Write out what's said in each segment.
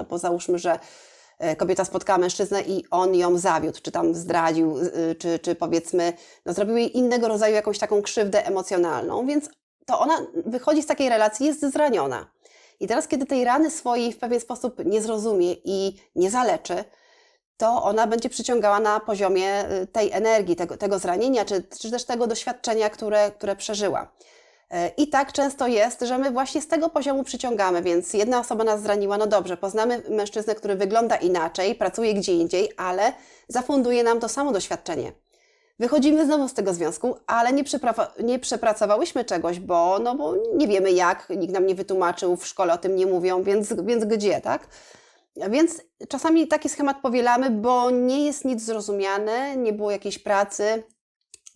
no bo załóżmy, że e, kobieta spotkała mężczyznę i on ją zawiódł, czy tam zdradził, y, czy, czy powiedzmy, no, zrobił jej innego rodzaju jakąś taką krzywdę emocjonalną, więc to ona wychodzi z takiej relacji, jest zraniona. I teraz, kiedy tej rany swojej w pewien sposób nie zrozumie i nie zaleczy, to ona będzie przyciągała na poziomie y, tej energii, tego, tego zranienia, czy, czy też tego doświadczenia, które, które przeżyła. I tak często jest, że my właśnie z tego poziomu przyciągamy, więc jedna osoba nas zraniła, no dobrze, poznamy mężczyznę, który wygląda inaczej, pracuje gdzie indziej, ale zafunduje nam to samo doświadczenie. Wychodzimy znowu z tego związku, ale nie, nie przepracowałyśmy czegoś, bo, no bo nie wiemy jak, nikt nam nie wytłumaczył, w szkole o tym nie mówią, więc, więc gdzie, tak? Więc czasami taki schemat powielamy, bo nie jest nic zrozumiane, nie było jakiejś pracy,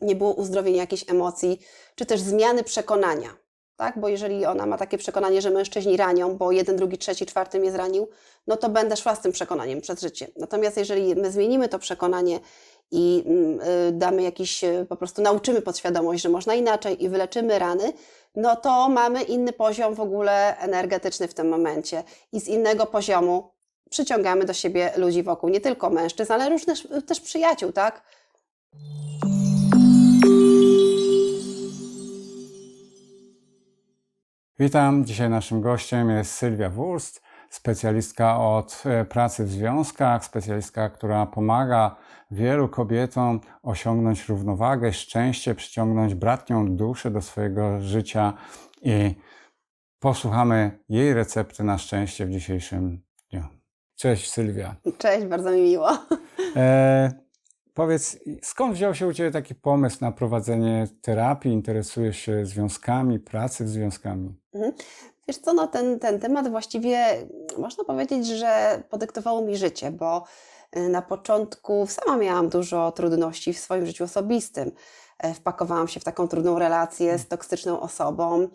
nie było uzdrowienia jakichś emocji, czy też zmiany przekonania. Tak? Bo jeżeli ona ma takie przekonanie, że mężczyźni ranią, bo jeden, drugi, trzeci, czwarty mnie zranił, no to będę szła z tym przekonaniem przez życie. Natomiast jeżeli my zmienimy to przekonanie i mm, y, damy jakiś, y, po prostu nauczymy podświadomość, że można inaczej i wyleczymy rany, no to mamy inny poziom w ogóle energetyczny w tym momencie i z innego poziomu przyciągamy do siebie ludzi wokół, nie tylko mężczyzn, ale różnych też przyjaciół, tak? Witam. Dzisiaj naszym gościem jest Sylwia Wurst, specjalistka od e, pracy w związkach, specjalistka, która pomaga wielu kobietom osiągnąć równowagę, szczęście, przyciągnąć bratnią duszę do swojego życia i posłuchamy jej recepty na szczęście w dzisiejszym dniu. Cześć Sylwia. Cześć, bardzo mi miło. E, powiedz, skąd wziął się u Ciebie taki pomysł na prowadzenie terapii? Interesujesz się związkami, pracy w związkami? Mhm. Wiesz co, no ten, ten temat właściwie można powiedzieć, że podyktowało mi życie, bo y, na początku sama miałam dużo trudności w swoim życiu osobistym. E, wpakowałam się w taką trudną relację z toksyczną osobą.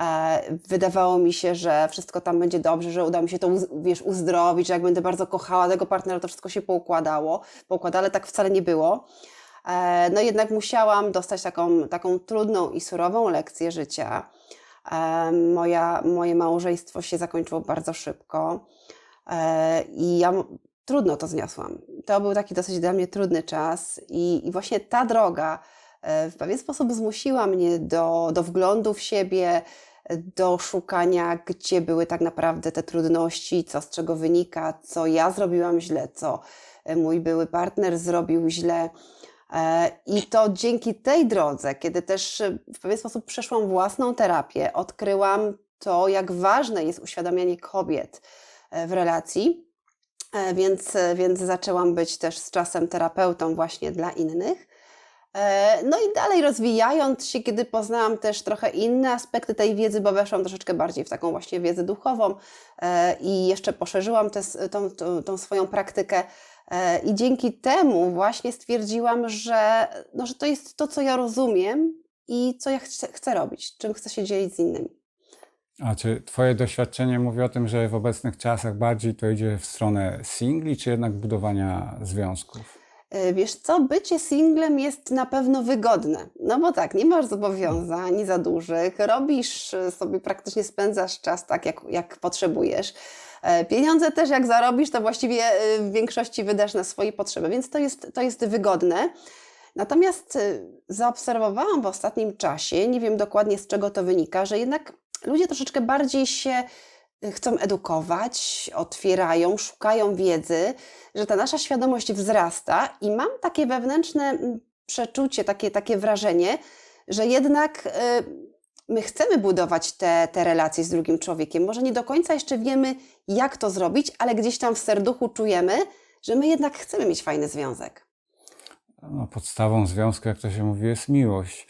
E, wydawało mi się, że wszystko tam będzie dobrze, że uda mi się to wiesz, uzdrowić, że jak będę bardzo kochała tego partnera, to wszystko się poukładało, poukłada, ale tak wcale nie było. E, no jednak musiałam dostać taką, taką trudną i surową lekcję życia. E, moja, moje małżeństwo się zakończyło bardzo szybko i ja trudno to zniosłam. To był taki dosyć dla mnie trudny czas i, i właśnie ta droga, E, w pewien sposób zmusiła mnie do, do wglądu w siebie, do szukania, gdzie były tak naprawdę te trudności, co z czego wynika, co ja zrobiłam źle, co e, mój były partner zrobił źle. E, I to dzięki tej drodze, kiedy też w pewien sposób przeszłam własną terapię, odkryłam to, jak ważne jest uświadamianie kobiet w relacji. Więc, więc zaczęłam być też z czasem terapeutą właśnie dla innych. E, no i dalej rozwijając się, kiedy poznałam też trochę inne aspekty tej wiedzy, bo weszłam troszeczkę bardziej w taką właśnie wiedzę duchową e, i jeszcze poszerzyłam tę, swoją praktykę. E, I dzięki temu właśnie stwierdziłam, że, no, że to jest to, co ja rozumiem i co ja chcę, chcę robić, czym chcę się dzielić z innymi. A czy Twoje doświadczenie mówi o tym, że w obecnych czasach bardziej to idzie w stronę singli, czy jednak budowania związków? E, wiesz co, bycie singlem jest na pewno wygodne. No bo tak, nie masz zobowiązań za dużych, robisz e, sobie, praktycznie spędzasz czas tak, jak, jak potrzebujesz. E, pieniądze też jak zarobisz, to właściwie w większości wydasz na swoje potrzeby, więc to jest, to jest wygodne. Natomiast zaobserwowałam w ostatnim czasie, nie wiem dokładnie z czego to wynika, że jednak ludzie troszeczkę bardziej się chcą edukować, otwierają, szukają wiedzy, że ta nasza świadomość wzrasta i mam takie wewnętrzne mm, przeczucie, takie, takie wrażenie, że jednak my chcemy budować te, te relacje z drugim człowiekiem. Może nie do końca jeszcze wiemy, jak to zrobić, ale gdzieś tam w serduchu czujemy, że my jednak chcemy mieć fajny związek. No, podstawą związku, jak to się mówi, jest miłość.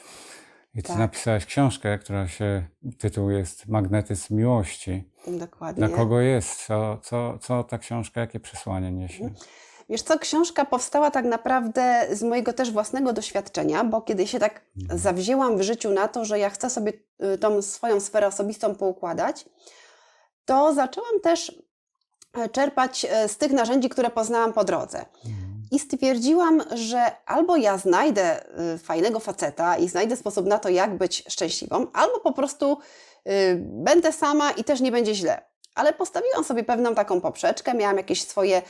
I ty tak. napisałaś książkę, która się, tytuł jest Magnetyzm Miłości. Dokładnie. Dla kogo jest? Co, co, co ta książka, jakie przesłanie niesie? Mhm. Wiesz co, książka powstała tak naprawdę z mojego też własnego doświadczenia, bo kiedy się tak mhm. zawzięłam w życiu na to, że ja chcę sobie y, tą swoją sferę osobistą poukładać, to zaczęłam też e, czerpać e, z tych narzędzi, które poznałam po drodze. Mhm. I stwierdziłam, że albo ja znajdę y, fajnego faceta i znajdę sposób na to, jak być szczęśliwą, albo po prostu y, będę sama i też nie będzie źle. Ale postawiłam sobie pewną taką poprzeczkę, miałam jakieś swoje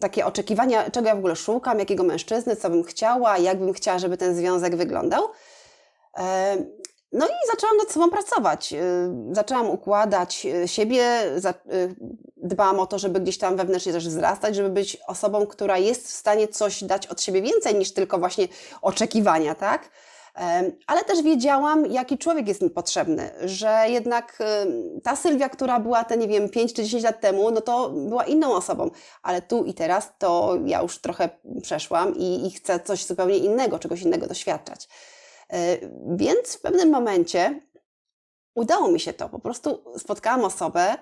takie oczekiwania, czego ja w ogóle szukam, jakiego mężczyzny, co bym chciała, jak bym chciała, żeby ten związek wyglądał. No i zaczęłam nad sobą pracować. E, Zaczęłam układać e, siebie, za- e, dbałam o to, żeby gdzieś tam wewnętrznie też wzrastać, żeby być osobą, która jest w stanie coś dać od siebie więcej niż tylko właśnie oczekiwania, tak? Ale też wiedziałam, jaki człowiek jest mi potrzebny, że jednak em, ta Sylwia, która była te, nie wiem, 5 czy 10 lat temu, no to była inną osobą, ale tu i teraz to ja już trochę przeszłam i, i chcę coś zupełnie innego, czegoś innego doświadczać. E, Więc w pewnym momencie udało mi się to. Po prostu spotkałam osobę,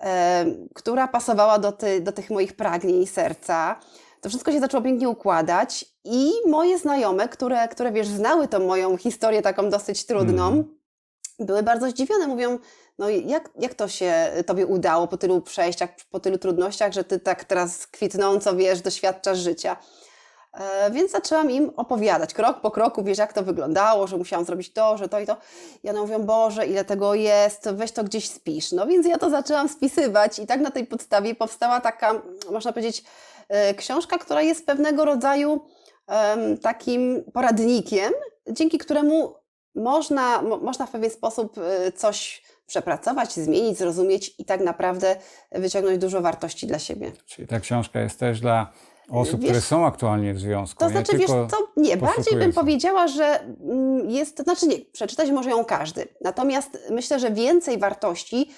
e, która pasowała do, ty, do tych moich pragnień serca. To wszystko się zaczęło pięknie układać i moje znajome, które, które wiesz, znały tą moją historię taką dosyć trudną, Mhm. były bardzo zdziwione. Mówią, no jak, jak to się tobie udało po tylu przejściach, po tylu trudnościach, że ty tak teraz kwitnąco, wiesz, doświadczasz życia. E, Więc zaczęłam im opowiadać krok po kroku, wiesz, jak to wyglądało, że musiałam zrobić to, że to i to. I one mówią, Boże, ile tego jest, weź to gdzieś spisz. No więc ja to zaczęłam spisywać i tak na tej podstawie powstała taka, można powiedzieć, e, książka, która jest pewnego rodzaju takim poradnikiem, dzięki któremu można, mo, można w pewien sposób e, coś przepracować, zmienić, zrozumieć i tak naprawdę wyciągnąć dużo wartości dla siebie. Czyli ta książka jest też dla osób, Wiesz- które są aktualnie w związku. To znaczy, wiesz co, nie, bardziej bym powiedziała, że mm, jest, to znaczy nie, przeczytać może ją każdy. Natomiast myślę, że więcej wartości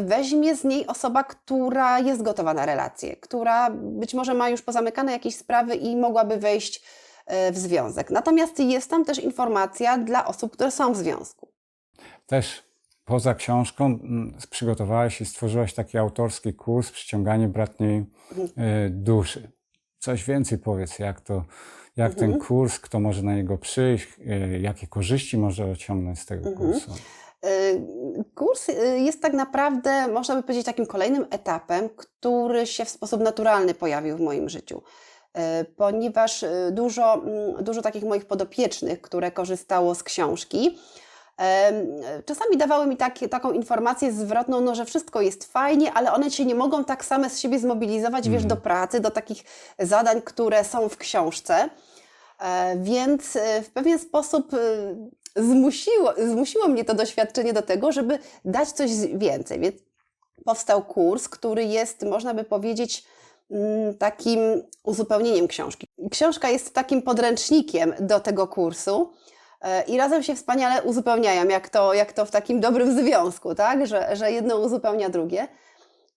weźmie z niej osoba, która jest gotowa na relacje, która być może ma już pozamykane jakieś sprawy i mogłaby wejść e, w związek. Natomiast jest tam też informacja dla osób, które są w związku. Też poza książką przygotowałaś i stworzyłaś taki autorski kurs Przyciąganie bratniej Mhm. e, duszy. Coś więcej powiedz, jak to, jak Mhm. ten kurs, kto może na niego przyjść, e, jakie korzyści może osiągnąć z tego Mhm. kursu. Kurs y, jest tak naprawdę, można by powiedzieć, takim kolejnym etapem, który się w sposób naturalny pojawił w moim życiu. Y, Ponieważ y, dużo, mm, dużo takich moich podopiecznych, które korzystało z książki, czasami dawały mi takie, taką informację zwrotną, no, że wszystko jest fajnie, ale one się nie mogą tak same z siebie zmobilizować, wiesz, Mhm. do pracy, do takich zadań, które są w książce. E, Więc w pewien sposób zmusiło, zmusiło mnie to doświadczenie do tego, żeby dać coś więcej. Więc powstał kurs, który jest, można by powiedzieć, mm, takim uzupełnieniem książki. Książka jest takim podręcznikiem do tego kursu. e, I razem się wspaniale uzupełniają, jak to, jak to w takim dobrym związku, tak? że, że jedno uzupełnia drugie.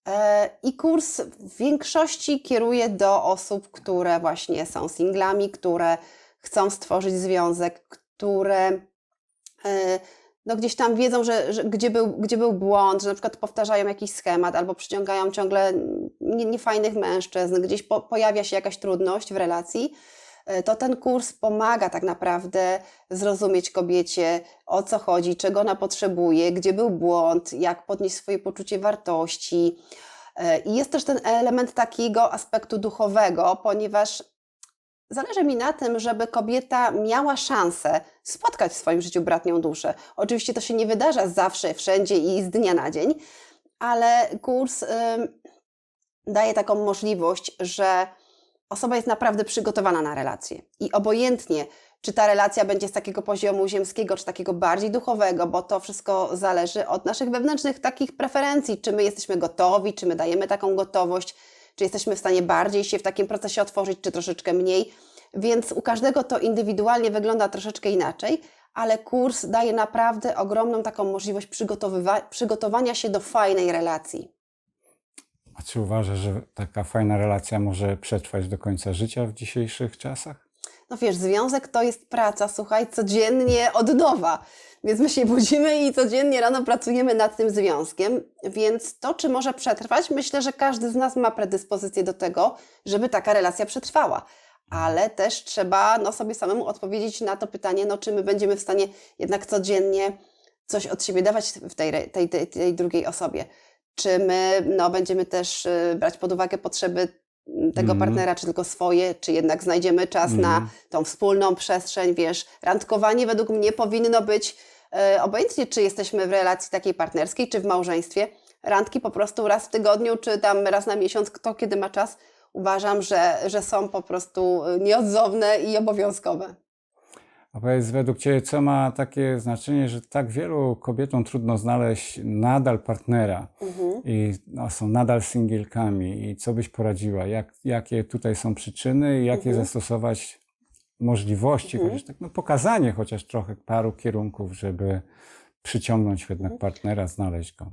E, I kurs w większości kieruje do osób, które właśnie są singlami, które chcą stworzyć związek, które no gdzieś tam wiedzą, że, że gdzie, był, gdzie był błąd, że na przykład powtarzają jakiś schemat albo przyciągają ciągle nie- niefajnych mężczyzn, gdzieś po, pojawia się jakaś trudność w relacji, e, to ten kurs pomaga tak naprawdę zrozumieć kobiecie, o co chodzi, czego ona potrzebuje, gdzie był błąd, jak podnieść swoje poczucie wartości. E, I jest też ten element takiego aspektu duchowego, ponieważ zależy mi na tym, żeby kobieta miała szansę spotkać w swoim życiu bratnią duszę. Oczywiście to się nie wydarza zawsze, wszędzie i z dnia na dzień, ale kurs daje taką możliwość, że osoba jest naprawdę przygotowana na relację. I obojętnie, czy ta relacja będzie z takiego poziomu ziemskiego, czy takiego bardziej duchowego, bo to wszystko zależy od naszych wewnętrznych takich preferencji, czy my jesteśmy gotowi, czy my dajemy taką gotowość, czy jesteśmy w stanie bardziej się w takim procesie otworzyć, czy troszeczkę mniej. Więc u każdego to indywidualnie wygląda troszeczkę inaczej, ale kurs daje naprawdę ogromną taką możliwość przygotowania się do fajnej relacji. A czy uważasz, że taka fajna relacja może przetrwać do końca życia w dzisiejszych czasach? No wiesz, związek to jest praca, słuchaj, codziennie od nowa. Więc my się budzimy i codziennie rano pracujemy nad tym związkiem. Więc to, czy może przetrwać, myślę, że każdy z nas ma predyspozycję do tego, żeby taka relacja przetrwała. Ale też trzeba no, sobie samemu odpowiedzieć na to pytanie, no, czy my będziemy w stanie jednak codziennie coś od siebie dawać w tej, tej, tej, tej drugiej osobie. Czy my no, będziemy też y, brać pod uwagę potrzeby tego Mhm. partnera, czy tylko swoje, czy jednak znajdziemy czas na Mhm. tą wspólną przestrzeń, wiesz, randkowanie według mnie powinno być e, obojętnie, czy jesteśmy w relacji takiej partnerskiej, czy w małżeństwie, randki po prostu raz w tygodniu, czy tam raz na miesiąc, kto kiedy ma czas, uważam, że, że są po prostu nieodzowne i obowiązkowe. A powiedz, według Ciebie, co ma takie znaczenie, że tak wielu kobietom trudno znaleźć nadal partnera Mhm. i no, są nadal singielkami i co byś poradziła? Jak, jakie tutaj są przyczyny i jakie Mhm. zastosować możliwości, Mhm. chociaż tak, no, pokazanie chociaż trochę paru kierunków, żeby przyciągnąć jednak Mhm. partnera, znaleźć go.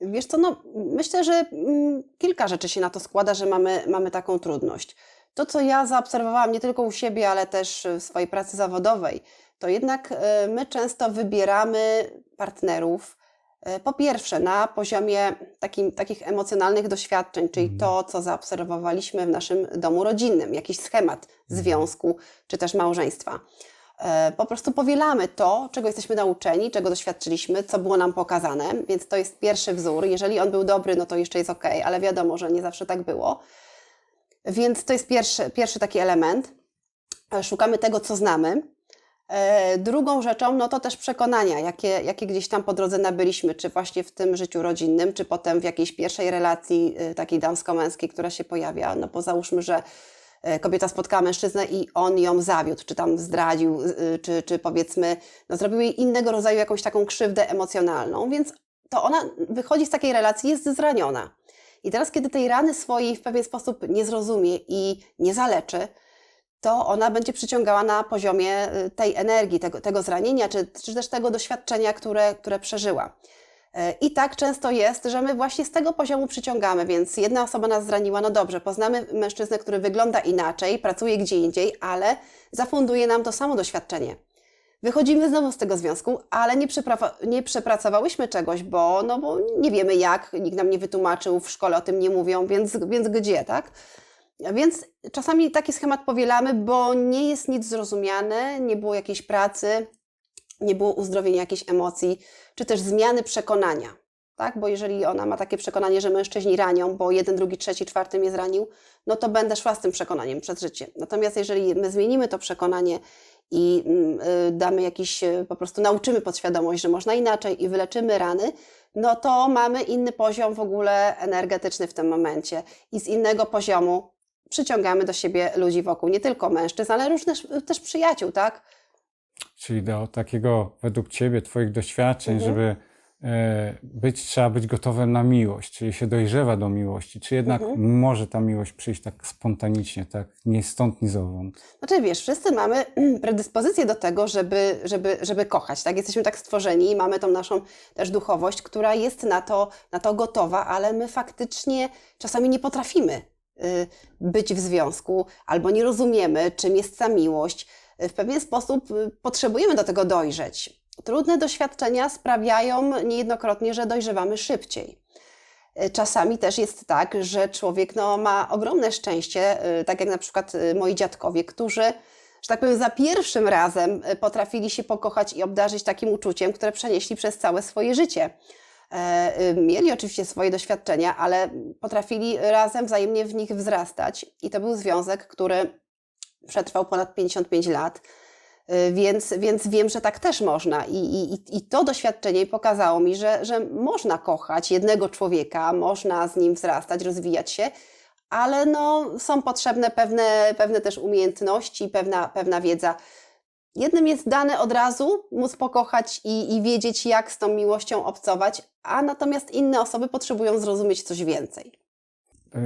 Wiesz co, no myślę, że mm, kilka rzeczy się na to składa, że mamy, mamy taką trudność. To, co ja zaobserwowałam nie tylko u siebie, ale też w swojej pracy zawodowej, to jednak e, my często wybieramy partnerów e, po pierwsze na poziomie takim, takich emocjonalnych doświadczeń, czyli Mhm. to, co zaobserwowaliśmy w naszym domu rodzinnym, jakiś schemat związku czy też małżeństwa. E, Po prostu powielamy to, czego jesteśmy nauczeni, czego doświadczyliśmy, co było nam pokazane, więc to jest pierwszy wzór. Jeżeli on był dobry, no to jeszcze jest ok, ale wiadomo, że nie zawsze tak było. Więc to jest pierwszy, pierwszy taki element. E, Szukamy tego, co znamy. E, Drugą rzeczą, no to też przekonania, jakie, jakie gdzieś tam po drodze nabyliśmy, czy właśnie w tym życiu rodzinnym, czy potem w jakiejś pierwszej relacji e, takiej damsko-męskiej, która się pojawia. No bo załóżmy, że kobieta spotkała mężczyznę i on ją zawiódł, czy tam zdradził, czy, czy powiedzmy, no zrobił jej innego rodzaju jakąś taką krzywdę emocjonalną, więc to ona wychodzi z takiej relacji, jest zraniona. I teraz, kiedy tej rany swojej w pewien sposób nie zrozumie i nie zaleczy, to ona będzie przyciągała na poziomie y, tej energii, tego, tego zranienia, czy, czy też tego doświadczenia, które, które przeżyła. E, I tak często jest, że my właśnie z tego poziomu przyciągamy, więc jedna osoba nas zraniła, no dobrze, poznamy mężczyznę, który wygląda inaczej, pracuje gdzie indziej, ale zafunduje nam to samo doświadczenie. Wychodzimy znowu z tego związku, ale nie, nie przepracowałyśmy czegoś, bo, no bo nie wiemy jak, nikt nam nie wytłumaczył, w szkole o tym nie mówią, więc, więc gdzie, tak? Więc czasami taki schemat powielamy, bo nie jest nic zrozumiane, nie było jakiejś pracy, nie było uzdrowienia jakichś emocji, czy też zmiany przekonania. Tak? Bo jeżeli ona ma takie przekonanie, że mężczyźni ranią, bo jeden, drugi, trzeci, czwarty mnie zranił, no to będę szła z tym przekonaniem przez życie. Natomiast jeżeli my zmienimy to przekonanie i mm, y, damy jakiś, y, po prostu nauczymy podświadomość, że można inaczej i wyleczymy rany, no to mamy inny poziom w ogóle energetyczny w tym momencie i z innego poziomu przyciągamy do siebie ludzi wokół, nie tylko mężczyzn, ale różnych też przyjaciół, tak? Czyli do takiego, według Ciebie, Twoich doświadczeń, Mhm. żeby być, trzeba być gotowym na miłość, czyli się dojrzewa do miłości. Czy jednak Mhm. może ta miłość przyjść tak spontanicznie, tak nie stąd, ni zowąd? Znaczy wiesz, wszyscy mamy predyspozycję do tego, żeby, żeby, żeby kochać, tak? Jesteśmy tak stworzeni i mamy tą naszą też duchowość, która jest na to, na to gotowa, ale my faktycznie czasami nie potrafimy y, być w związku albo nie rozumiemy, czym jest ta miłość. W pewien sposób y, potrzebujemy do tego dojrzeć. Trudne doświadczenia sprawiają niejednokrotnie, że dojrzewamy szybciej. Y, Czasami też jest tak, że człowiek no, ma ogromne szczęście, y, tak jak na przykład y, moi dziadkowie, którzy, że tak powiem, za pierwszym razem potrafili się pokochać i obdarzyć takim uczuciem, które przenieśli przez całe swoje życie. E, Mieli oczywiście swoje doświadczenia, ale potrafili razem wzajemnie w nich wzrastać. I to był związek, który przetrwał ponad 55 lat. Y, Więc, więc wiem, że tak też można. I, i, I to doświadczenie pokazało mi, że, że można kochać jednego człowieka, można z nim wzrastać, rozwijać się, ale no, są potrzebne pewne, pewne też umiejętności, pewna, pewna wiedza. Jednym jest dane od razu móc pokochać i, i wiedzieć, jak z tą miłością obcować, a natomiast inne osoby potrzebują zrozumieć coś więcej.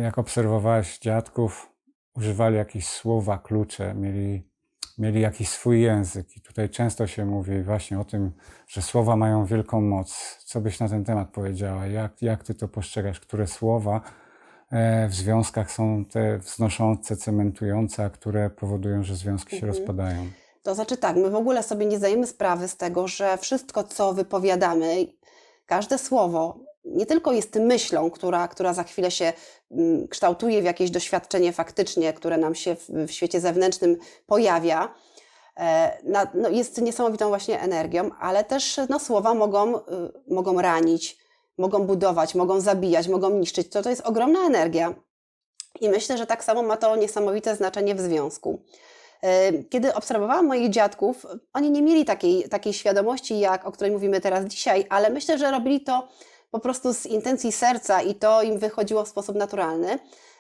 Jak obserwowałeś dziadków, używali jakieś słowa, klucze, mieli, mieli jakiś swój język. I tutaj często się mówi właśnie o tym, że słowa mają wielką moc. Co byś na ten temat powiedziała? Jak, jak ty to postrzegasz? Które słowa e, w związkach są te wznoszące, cementujące, a które powodują, że związki się Mhm. rozpadają? To znaczy tak, my w ogóle sobie nie zdajemy sprawy z tego, że wszystko, co wypowiadamy, każde słowo nie tylko jest myślą, która, która za chwilę się mm, kształtuje w jakieś doświadczenie faktycznie, które nam się w, w świecie zewnętrznym pojawia, e, na, no jest niesamowitą właśnie energią, ale też no, słowa mogą, y, mogą ranić, mogą budować, mogą zabijać, mogą niszczyć. To, to jest ogromna energia. I myślę, że tak samo ma to niesamowite znaczenie w związku. E, Kiedy obserwowałam moich dziadków, oni nie mieli takiej, takiej świadomości, jak, o której mówimy teraz dzisiaj, ale myślę, że robili to po prostu z intencji serca i to im wychodziło w sposób naturalny,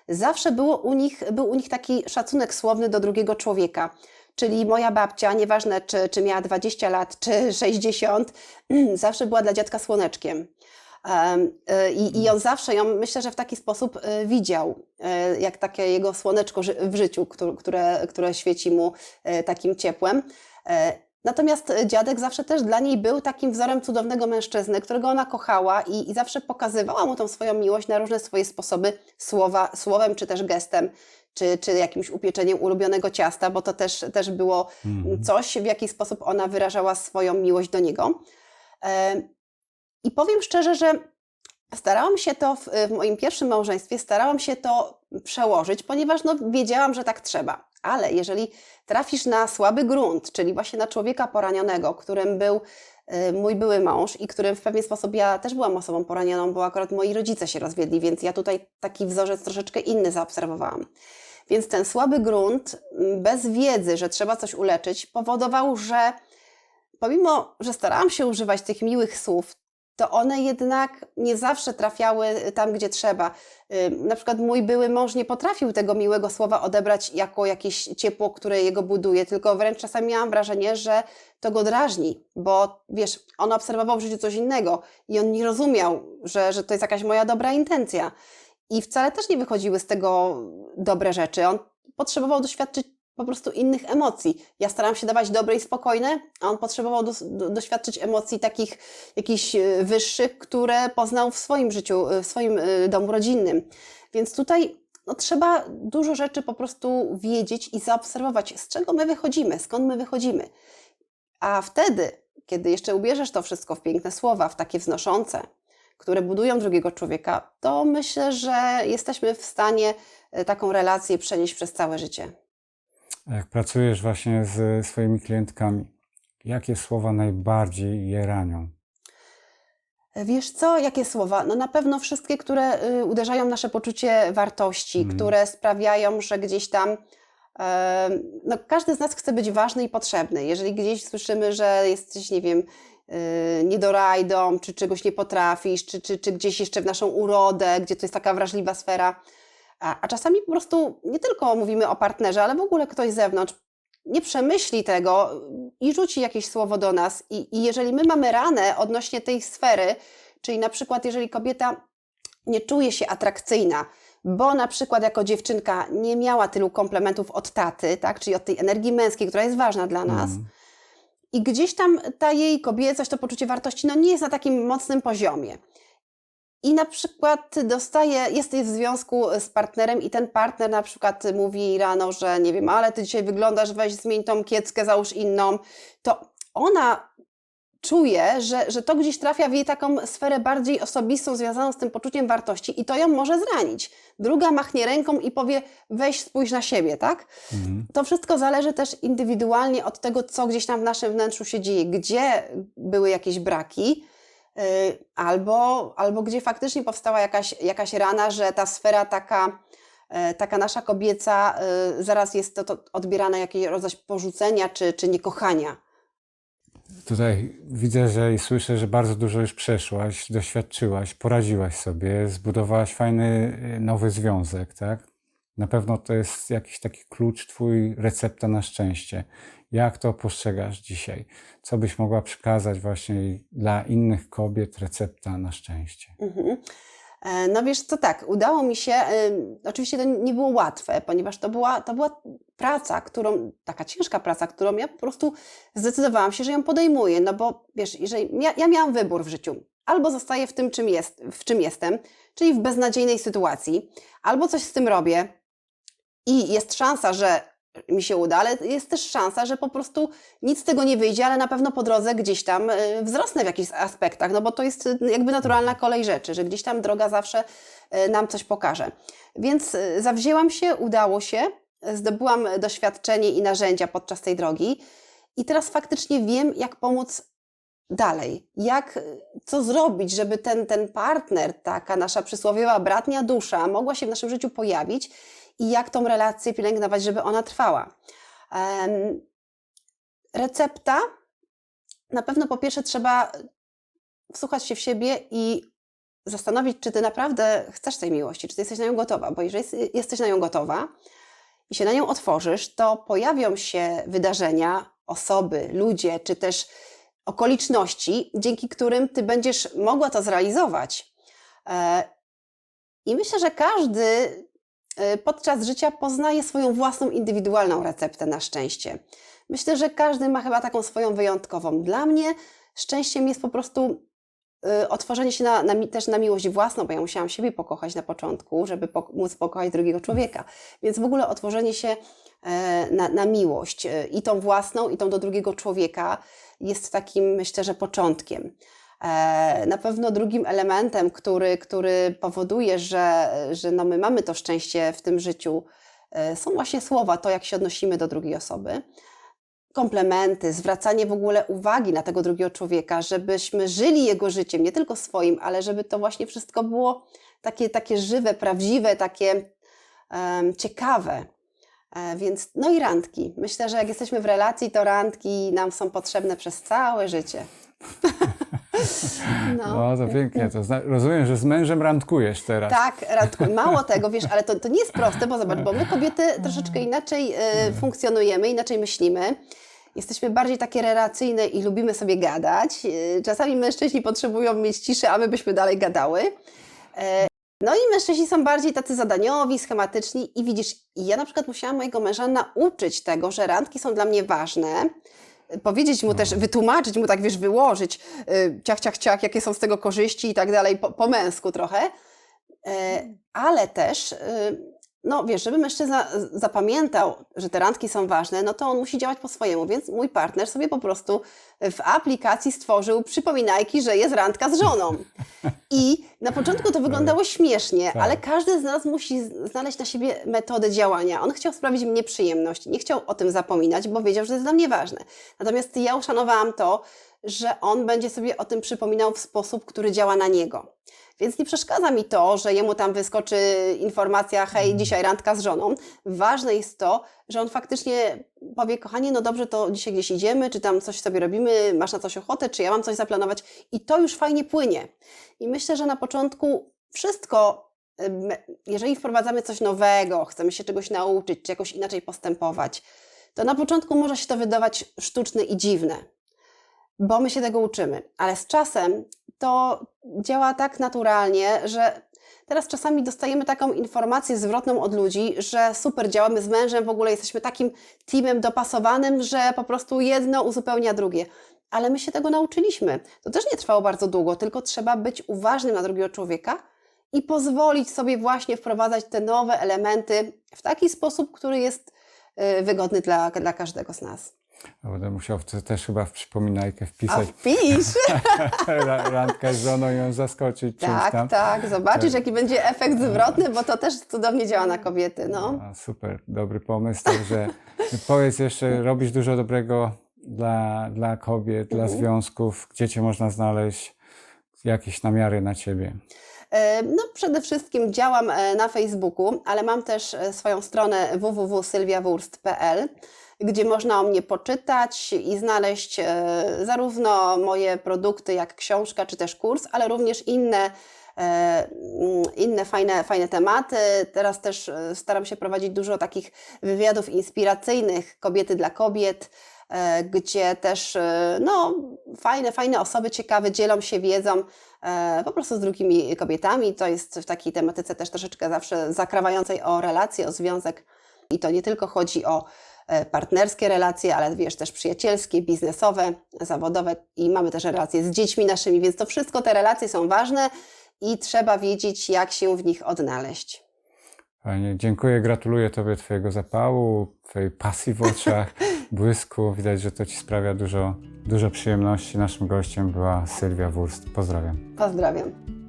zawsze było u nich, był u nich taki szacunek słowny do drugiego człowieka. Czyli moja babcia, nieważne czy, czy miała 20 lat, czy 60, zawsze była dla dziadka słoneczkiem. Y, I, I on zawsze ją, myślę, że w taki sposób y, widział, y, jak takie jego słoneczko w życiu, któ- które, które świeci mu takim ciepłem. E, Natomiast dziadek zawsze też dla niej był takim wzorem cudownego mężczyzny, którego ona kochała i, i zawsze pokazywała mu tą swoją miłość na różne swoje sposoby, słowa, słowem czy też gestem, czy, czy jakimś upieczeniem ulubionego ciasta, bo to też, też było Mhm. coś, w jaki sposób ona wyrażała swoją miłość do niego. E, I powiem szczerze, że starałam się to w, w moim pierwszym małżeństwie, starałam się to przełożyć, ponieważ no, wiedziałam, że tak trzeba. Ale jeżeli trafisz na słaby grunt, czyli właśnie na człowieka poranionego, którym był y, mój były mąż i którym w pewien sposób ja też byłam osobą poranioną, bo akurat moi rodzice się rozwiedli, więc ja tutaj taki wzorzec troszeczkę inny zaobserwowałam. Więc ten słaby grunt, m, bez wiedzy, że trzeba coś uleczyć, powodował, że pomimo, że starałam się używać tych miłych słów, to one jednak nie zawsze trafiały tam, gdzie trzeba. Ym, Na przykład mój były mąż nie potrafił tego miłego słowa odebrać jako jakieś ciepło, które jego buduje, tylko wręcz czasami miałam wrażenie, że to go drażni, bo wiesz, on obserwował w życiu coś innego i on nie rozumiał, że, że to jest jakaś moja dobra intencja. I wcale też nie wychodziły z tego dobre rzeczy. On potrzebował doświadczyć po prostu innych emocji. Ja staram się dawać dobre i spokojne, a on potrzebował dos- do, doświadczyć emocji takich jakichś e, wyższych, które poznał w swoim życiu, e, w swoim e, domu rodzinnym. Więc tutaj no, trzeba dużo rzeczy po prostu wiedzieć i zaobserwować, z czego my wychodzimy, skąd my wychodzimy. A wtedy, kiedy jeszcze ubierzesz to wszystko w piękne słowa, w takie wznoszące, które budują drugiego człowieka, to myślę, że jesteśmy w stanie taką relację przenieść przez całe życie. Jak pracujesz właśnie z swoimi klientkami, jakie słowa najbardziej je ranią? Wiesz co, jakie słowa? No na pewno wszystkie, które y, uderzają w nasze poczucie wartości, Mhm. które sprawiają, że gdzieś tam no każdy z nas chce być ważny i potrzebny. Jeżeli gdzieś słyszymy, że jesteś, nie wiem, y, niedorajdą, czy czegoś nie potrafisz, czy, czy, czy gdzieś jeszcze w naszą urodę, gdzie to jest taka wrażliwa sfera, a, a czasami po prostu nie tylko mówimy o partnerze, ale w ogóle ktoś z zewnątrz nie przemyśli tego i rzuci jakieś słowo do nas. I, I jeżeli my mamy ranę odnośnie tej sfery, czyli na przykład jeżeli kobieta nie czuje się atrakcyjna, bo na przykład jako dziewczynka nie miała tylu komplementów od taty, tak, czyli od tej energii męskiej, która jest ważna dla nas, Mhm. i gdzieś tam ta jej kobiecość, to poczucie wartości, no nie jest na takim mocnym poziomie. I na przykład dostaje, jest w związku z partnerem i ten partner na przykład mówi rano, że nie wiem, ale ty dzisiaj wyglądasz, weź zmień tą kieckę, załóż inną. To ona czuje, że, że to gdzieś trafia w jej taką sferę bardziej osobistą, związaną z tym poczuciem wartości i to ją może zranić. Druga machnie ręką i powie, weź spójrz na siebie, tak? Mhm. To wszystko zależy też indywidualnie od tego, co gdzieś tam w naszym wnętrzu się dzieje, gdzie były jakieś braki, albo, albo gdzie faktycznie powstała jakaś, jakaś rana, że ta sfera taka, yy, taka nasza kobieca, yy, zaraz jest to, to odbierane jakiś rodzaj porzucenia czy, czy niekochania. Tutaj widzę, że i słyszę, że bardzo dużo już przeszłaś, doświadczyłaś, poradziłaś sobie, zbudowałaś fajny y, nowy związek, tak? Na pewno to jest jakiś taki klucz, twój recepta na szczęście. Jak to postrzegasz dzisiaj? Co byś mogła przekazać właśnie dla innych kobiet recepta na szczęście? Mhm. E, No wiesz co, tak, udało mi się, oczywiście to nie było łatwe, ponieważ to była, to była praca, którą, taka ciężka praca, którą ja po prostu zdecydowałam się, że ją podejmuję, no bo wiesz, jeżeli, ja, ja miałam wybór w życiu, albo zostaję w tym, czym jest, w czym jestem, czyli w beznadziejnej sytuacji, albo coś z tym robię i jest szansa, że mi się uda, ale jest też szansa, że po prostu nic z tego nie wyjdzie, ale na pewno po drodze gdzieś tam y, wzrosnę w jakichś aspektach, no bo to jest y, jakby naturalna kolej rzeczy, że gdzieś tam droga zawsze y, nam coś pokaże. Więc zawzięłam się, udało się, zdobyłam doświadczenie i narzędzia podczas tej drogi i teraz faktycznie wiem, jak pomóc dalej, jak, co zrobić, żeby ten, ten partner, taka nasza przysłowiowa bratnia dusza mogła się w naszym życiu pojawić i jak tą relację pielęgnować, żeby ona trwała. Recepta. Na pewno po pierwsze trzeba wsłuchać się w siebie i zastanowić, czy ty naprawdę chcesz tej miłości, czy ty jesteś na nią gotowa, bo jeżeli jest- jesteś na nią gotowa i się na nią otworzysz, to pojawią się wydarzenia, osoby, ludzie, czy też okoliczności, dzięki którym ty będziesz mogła to zrealizować. E, I myślę, że każdy podczas życia poznaje swoją własną indywidualną receptę na szczęście. Myślę, że każdy ma chyba taką swoją wyjątkową. Dla mnie szczęściem jest po prostu y, otworzenie się na, na, też na miłość własną, bo ja musiałam siebie pokochać na początku, żeby móc pokochać drugiego człowieka. Więc w ogóle otworzenie się e, na, na miłość e, i tą własną, i tą do drugiego człowieka jest takim, myślę, że początkiem. E, Na pewno drugim elementem, który, który powoduje, że, że no my mamy to szczęście w tym życiu, e, są właśnie słowa, to jak się odnosimy do drugiej osoby komplementy, zwracanie w ogóle uwagi na tego drugiego człowieka, żebyśmy żyli jego życiem, nie tylko swoim, ale żeby to właśnie wszystko było takie, takie żywe, prawdziwe, takie em, ciekawe. E, więc, no i randki. Myślę, że jak jesteśmy w relacji, to randki nam są potrzebne przez całe życie. No, to pięknie. To zna- rozumiem, że z mężem randkujesz teraz. Tak, Radku, mało tego, wiesz, ale to, to nie jest proste, bo zobacz, bo my kobiety troszeczkę inaczej e, funkcjonujemy, inaczej myślimy. Jesteśmy bardziej takie relacyjne i lubimy sobie gadać. E, Czasami mężczyźni potrzebują mieć ciszę, a my byśmy dalej gadały. E, No i mężczyźni są bardziej tacy zadaniowi, schematyczni i widzisz, ja na przykład musiałam mojego męża nauczyć tego, że randki są dla mnie ważne. Powiedzieć mu też, wytłumaczyć mu tak, wiesz, wyłożyć y, ciach, ciach, ciach, jakie są z tego korzyści i tak dalej, po, po męsku trochę. E, ale też, y, no wiesz, żeby mężczyzna zapamiętał, że te randki są ważne, no to on musi działać po swojemu, więc mój partner sobie po prostu w aplikacji stworzył przypominajki, że jest randka z żoną. I na początku to wyglądało śmiesznie, Tak. ale każdy z nas musi znaleźć na siebie metodę działania. On chciał sprawić mnie przyjemność, nie chciał o tym zapominać, bo wiedział, że to jest dla mnie ważne. Natomiast ja uszanowałam to, że on będzie sobie o tym przypominał w sposób, który działa na niego. Więc nie przeszkadza mi to, że jemu tam wyskoczy informacja, hej, dzisiaj randka z żoną. Ważne jest to, że on faktycznie powie, kochanie, no dobrze, to dzisiaj gdzieś idziemy, czy tam coś sobie robimy, masz na coś ochotę, czy ja mam coś zaplanować. I to już fajnie płynie. I myślę, że na początku wszystko, jeżeli wprowadzamy coś nowego, chcemy się czegoś nauczyć, czy jakoś inaczej postępować, to na początku może się to wydawać sztuczne i dziwne, bo my się tego uczymy. Ale z czasem to działa tak naturalnie, że teraz czasami dostajemy taką informację zwrotną od ludzi, że super, działamy z mężem, w ogóle jesteśmy takim teamem dopasowanym, że po prostu jedno uzupełnia drugie. Ale my się tego nauczyliśmy. To też nie trwało bardzo długo, tylko trzeba być uważnym na drugiego człowieka i pozwolić sobie właśnie wprowadzać te nowe elementy w taki sposób, który jest y, wygodny dla, dla każdego z nas. A Będę musiał też chyba w przypominajkę A wpisać wpisz! ra- randkę z żoną i ją zaskoczyć czymś tam. Tak, tak, zobaczysz jaki będzie efekt zwrotny, bo to też cudownie działa na kobiety, no. A, super, dobry pomysł. Także powiedz jeszcze, robisz dużo dobrego dla, dla kobiet, dla Mhm. związków. Gdzie cię można znaleźć? Jakieś namiary na ciebie? E, No, przede wszystkim działam e, na Facebooku, ale mam też e, swoją stronę www.sylwiawurst.pl, gdzie można o mnie poczytać i znaleźć e, zarówno moje produkty, jak książka czy też kurs, ale również inne, e, mm, inne fajne, fajne tematy. Teraz też e, staram się prowadzić dużo takich wywiadów inspiracyjnych, kobiety dla kobiet, gdzie też no, fajne, fajne osoby ciekawe dzielą się wiedzą po prostu z drugimi kobietami. To jest w takiej tematyce też troszeczkę zawsze zakrawającej o relacje, o związek. I to nie tylko chodzi o partnerskie relacje, ale wiesz, też przyjacielskie, biznesowe, zawodowe i mamy też relacje z dziećmi naszymi, więc to wszystko te relacje są ważne i trzeba wiedzieć, jak się w nich odnaleźć. Fajnie, dziękuję, gratuluję Tobie Twojego zapału, Twojej pasji w oczach, błysku. Widać, że to Ci sprawia dużo, dużo przyjemności. Naszym gościem była Sylwia Wurst. Pozdrawiam. Pozdrawiam.